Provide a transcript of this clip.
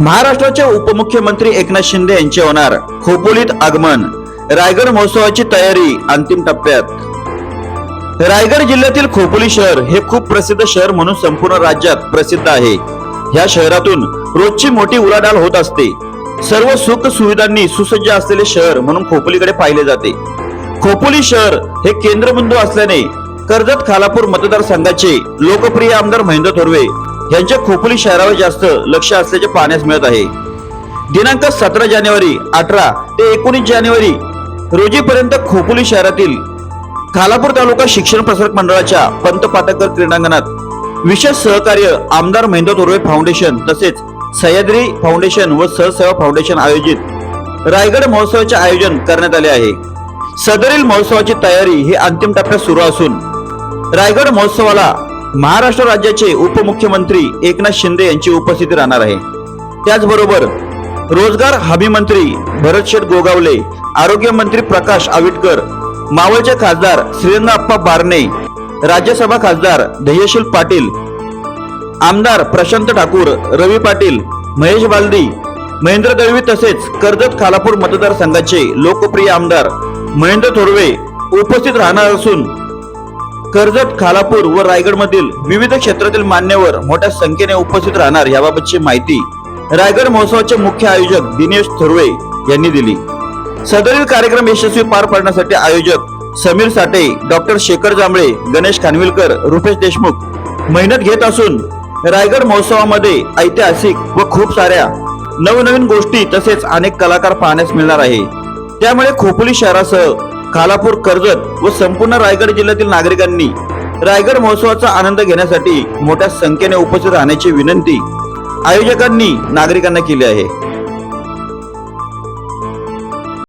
महाराष्ट्राचे उपमुख्यमंत्री एकनाथ शिंदे यांचे होणार खोपोलीत आगमन. रायगड महोत्सवाची तयारी अंतिम टप्प्यात. रायगड जिल्ह्यातील खोपोली शहर हे खूप प्रसिद्ध शहर म्हणून संपूर्ण राज्यात प्रसिद्ध आहे. या शहरातून रोजची मोठी उलाढाल होत असते. सर्व सुख सुविधांनी सुसज्ज असलेले शहर म्हणून खोपोलीकडे पाहिले जाते. खोपोली शहर हे केंद्रबिंदू असल्याने कर्जत खालापूर मतदारसंघाचे लोकप्रिय आमदार महेंद्र थोरवे यांच्या खोपोली शहरावर जास्त लक्ष असल्याचे पाहण्यास मिळत आहे. दिनांक सतरा जानेवारी अठरा ते एकोणीस जानेवारी रोजीपर्यंत खोपोली शहरातील खालापूर तालुका शिक्षण प्रसारक मंडळाच्या पंत पाटकर क्रीडांगणात विशेष सहकार्य आमदार महेंद्र तोरवे फाउंडेशन तसेच सह्याद्री फाउंडेशन व सहसेवा फाउंडेशन आयोजित रायगड महोत्सवाचे आयोजन करण्यात आले आहे. सदरील महोत्सवाची तयारी ही अंतिम टप्प्यात सुरू असून रायगड महोत्सवाला महाराष्ट्र राज्याचे उपमुख्यमंत्री एकनाथ शिंदे यांची उपस्थिती राहणार आहे. त्याचबरोबर रोजगार हमी मंत्री भरत शेठ गोगावले आरोग्य मंत्री प्रकाश आविटकर मावळचे खासदार श्रीरंग अप्पा बारणे राज्यसभा खासदार धैयशील पाटील आमदार प्रशांत ठाकूर रवी पाटील महेश बालदी महेंद्र दळवी तसेच कर्जत खालापूर मतदारसंघाचे लोकप्रिय आमदार महेंद्र थोरवे उपस्थित राहणार असून कर्जत खालापूर व रायगड मधील विविध क्षेत्रातील मान्यवर मोठ्या संख्येने उपस्थित राहणार याबाबतची माहिती रायगड महोत्सवाचे मुख्य आयोजक दिनेश थोरवे यांनी दिली. सदरील कार्यक्रम यशस्वी पार पाडण्यासाठी आयोजक समीर साठे डॉक्टर शेखर जांभळे गणेश खानविलकर रुपेश देशमुख मेहनत घेत असून रायगड महोत्सवामध्ये ऐतिहासिक व खूप साऱ्या नवनवीन गोष्टी तसेच अनेक कलाकार पाहण्यास मिळणार आहे. त्यामुळे खोपोली शहरासह खालापूर कर्जत व संपूर्ण रायगड जिल्ह्यातील नागरिकांनी रायगड महोत्सवाचा आनंद घेण्यासाठी मोठ्या संख्येने उपस्थित राहण्याची विनंती आयोजकांनी नागरिकांना केली आहे.